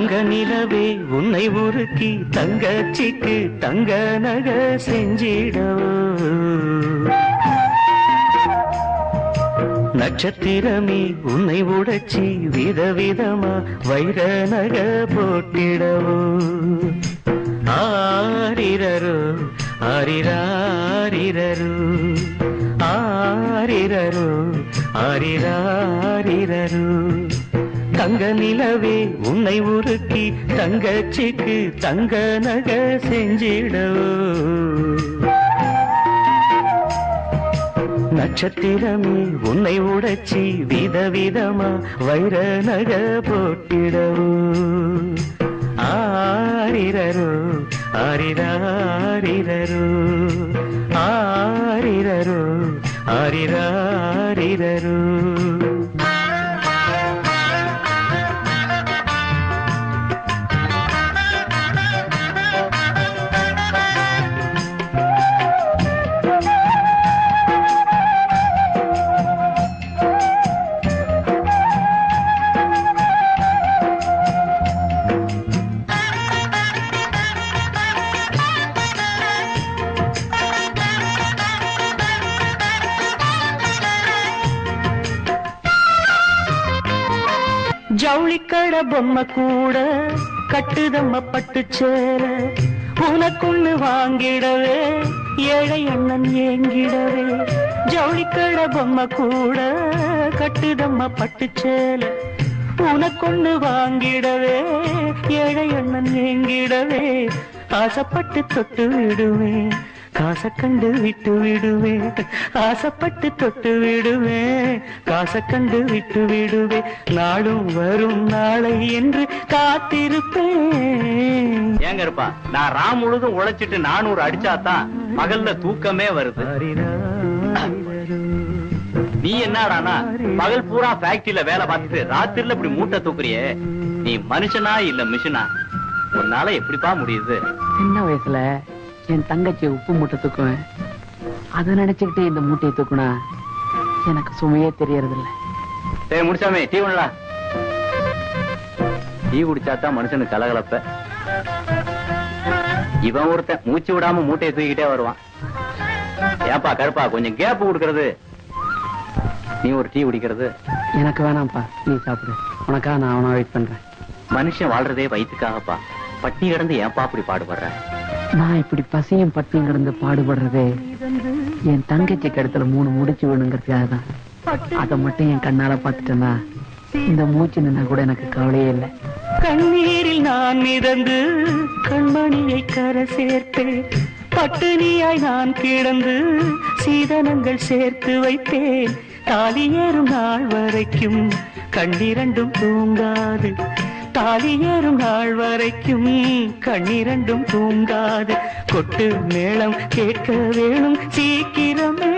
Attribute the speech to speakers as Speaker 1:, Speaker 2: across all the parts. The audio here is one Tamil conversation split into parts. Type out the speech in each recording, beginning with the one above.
Speaker 1: தங்க நிலவே உன்னை உருக்கி தங்கச்சிக்கு தங்க நக செஞ்சிடவோ நட்சத்திரமே உன்னை உடைச்சி விதவிதமா வைர நக போட்டிடவோ ஆரிரரு ஆரிராரிரரு ஆரிரரு ஆரிராரிரரு. தங்க நிலவே உன்னை உருக்கி தங்கச்சிக்கு தங்க நகை செஞ்சிடவோ. நட்சத்திரமே உன்னை உடைச்சி விதவிதமா வைர நக போட்டிடவோ. ஆரிரரு ஆரிராரிரரு. ஆரிரரு ஆரிராரிரரு. ஜவுளிக்கட பொம்மை கூட கட்டுதம்ம பட்டு சேர உனக்குன்னு வாங்கிடவே ஏழை அண்ணன் ஏங்கிடவே. ஜவுளிக்கட பொம்மை கூட கட்டுதம்ம பட்டு சேல உனக்கொன்னு வாங்கிடவே ஏழை அண்ணன் ஏங்கிடவே. ஆசைப்பட்டு தொட்டு விடுவேன். காசை கண்டு விட்டு விடுவேன். ஆசைப்பட்டு தொட்டு விடுவேன். காசை கண்டு விட்டு விடுவேன். நாளும் வரும் நாளை என்று காத்திருப்பேன்.
Speaker 2: ஏங்க இருப்பா நான் ராம் முழுதும் உழைச்சிட்டு நானூறு அடிச்சாதான் பகல்ல தூக்கமே வருது. நீ என்னடானா பகல் பூரா ஃபேக்டரியில வேலை பார்த்துட்டு ராத்திரில இப்படி மூட்டை தூக்குறியே? நீ மனுஷனா இல்ல மிஷினா? உன்னால எப்படிப்பா முடியுது?
Speaker 3: சின்ன வயசுல என் தங்கச்சி உப்பு மூட்டை தூக்குவேன். அதை நினைச்சுக்கிட்டு இந்த மூட்டையை தூக்குனா எனக்கு சுமையே தெரியறதில்ல.
Speaker 2: முடிச்சாமே டீ ஒண்ணலா டீ குடிச்சாதான் மனுஷனுக்கு கலகலப்ப. இவன் ஒருத்தன் மூச்சு விடாம மூட்டையை தூக்கிட்டே வருவான். ஏப்பா கருப்பா கொஞ்சம் கேப் கொடுக்கறது. நீ ஒரு டீ குடிக்கிறது.
Speaker 3: எனக்கு வேணாம்ப்பா நீ சாப்பிடு. உனக்கா நான் அவனை வெயிட் பண்றேன்.
Speaker 2: மனுஷன் வாழ்றதே வயிற்றுக்காகப்பா பட்டி கிடந்து ஏன்பா அப்படி பாடுபடுற?
Speaker 3: நான் இப்படி பசியும் பட்டியும் கிடந்து பாடுபடுறதே என் தங்கச்சி கழுத்துல மூணு முடிச்சு வேணுங்கிறதுக்காக தான். அதை மட்டும் என் கண்ணால பாத்துட்டேன்னா இந்த மூச்சு நின்னா கூட எனக்கு கவலையே இல்லை.
Speaker 1: கண்ணீரில் நான் மிதந்து கண்மணியை கரை சேர்த்தேன் பட்டினியாய் நான் கிடந்து சீதனங்கள் சேர்த்து வைத்தேன் தாலி ஏறும் நாள் வரைக்கும் கண்ணிரண்டும் தூங்காது. தாலியேறும் நாள் வரைக்கும் கண்ணிரண்டும் தூங்காது. கொட்டு மேளம் கேட்க வேணும் சீக்கிரமே.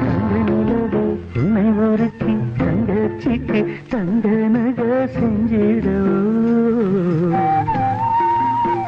Speaker 1: தங்க நிலவே உன்னை ஒருத்தி தங்கச்சிக்கு தங்க